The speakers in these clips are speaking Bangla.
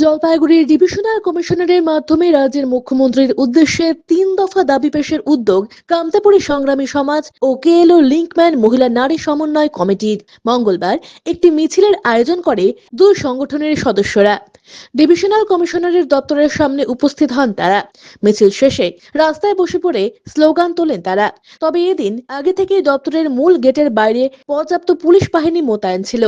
জলপাইগুড়ির ডিভিশনাল কমিশনারের মাধ্যমে রাজ্যের মুখ্যমন্ত্রীর উদ্দেশ্যে তিন দফা দাবি পেশের উদ্যোগ কামতাপুরী সংগ্রামী সমাজ ও কেএলও লিঙ্কম্যান মহিলা নারী সমন্বয় কমিটির। মঙ্গলবার একটি মিছিলের আয়োজন করে দুই সংগঠনের সদস্যরা। ডিভিশনাল কমিশনারের দপ্তরের সামনে উপস্থিত হন তারা। মিছিল শেষে রাস্তায় বসে পড়ে স্লোগান তোলেন তারা। তবে এদিন আগে থেকে দপ্তরের মূল গেটের বাইরে পর্যাপ্ত পুলিশ বাহিনী মোতায়েন ছিল।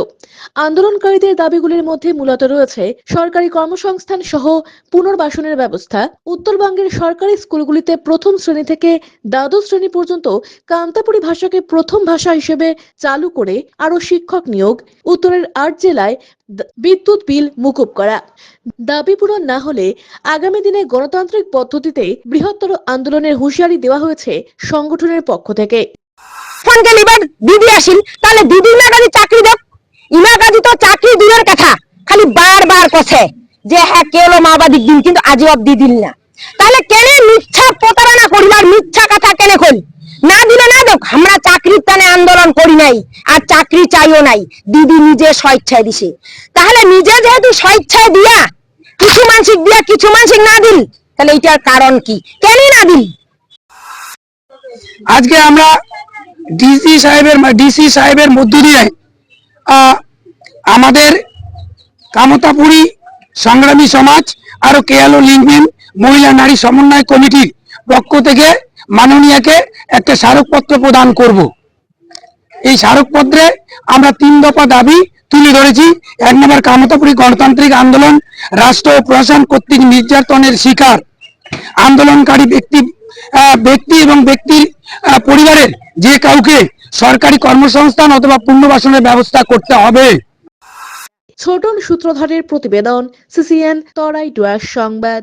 আন্দোলনকারীদের দাবিগুলির মধ্যে মূলত রয়েছে সরকারি কর্মসংস্থান সহ পুনর্বাসনের ব্যবস্থা। উত্তরবঙ্গের সরকারি স্কুলগুলিতে প্রথম শ্রেণি থেকে দ্বাদশ শ্রেণি পর্যন্ত কান্তাপুরী ভাষাকে প্রথম ভাষা হিসেবে চালু করে আরও শিক্ষক নিয়োগ। উত্তরের আট জেলায় বিদ্যুৎ বিল মুকুব করা। দাবি পূরণ না হলে আগামী দিনে গণতান্ত্রিক পদ্ধতিতে বৃহত্তর আন্দোলনের হুঁশিয়ারি দেওয়া হয়েছে সংগঠনের পক্ষ থেকে। লিবার, দিদি আসিল, তাহলে দিদি ইমা কাজী চাকরি দেব ইমা তো চাকরি দূরের কথা, খালি বারবার কছে যে হ্যাঁ কেলো মাওবাদী দিন, কিন্তু আজও অব্দি দিল না। তাহলে কেনে মিথ্যা প্রতারণা করিবার মিথ্যা কথা কেনে করি না দিলে না দেখ আমরা চাকরির টানে আন্দোলন করি নাই, আর চাকরি চাইও নাই। দিদি নিজে স্বেচ্ছায় দিছে। তাহলে নিজে যেহেতু স্বেচ্ছায় দিয়া কিছু মানসিক দিয়া কিছু মানসিক না দিল, তাহলে এইটার কারণ কি? কেনই না দিল? আজকে আমরা ডিসি সাহেবের ডিসি সাহেবের মধ্য দিয়ে আমাদের কামতাপুরী সংগ্রামী সমাজ আর কেয়ালো লিঙ্কমেন মহিলা নারী সমন্বয় কমিটির পক্ষ থেকে মাননীয়াকে একটা স্মারকপত্র প্রদান করব। এই স্মারকপত্রে আমরা তিন দফা দাবি তুলে ধরেছি। এক নম্বর কামতাপুরী গণতান্ত্রিক আন্দোলন, রাষ্ট্র ও প্রশাসন কর্তৃক নির্যাতনের শিকার। আন্দোলনকারী ব্যক্তি ব্যক্তি এবং ব্যক্তির পরিবারের যে কাউকে সরকারি কর্মসংস্থান অথবা পুনর্বাসনের ব্যবস্থা করতে হবে। ছোটন সূত্রধারের প্রতিবেদন, সিসিএন তরাই ডুয়ার সংবাদ।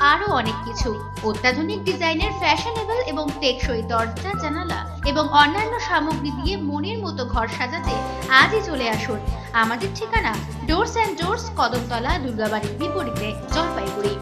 আরও অনেক কিছু। অত্যাধুনিক ডিজাইনের ফ্যাশনেবল এবং টেকসই দরজা, জানালা এবং অন্যান্য সামগ্রী দিয়ে মনের মতো ঘর সাজাতে আজই চলে আসুন। আমাদের ঠিকানা ডোরস অ্যান্ড ডোরস কদমতলা, দুর্গাবাড়ির বিপরীতে, জলপাইগুড়ি।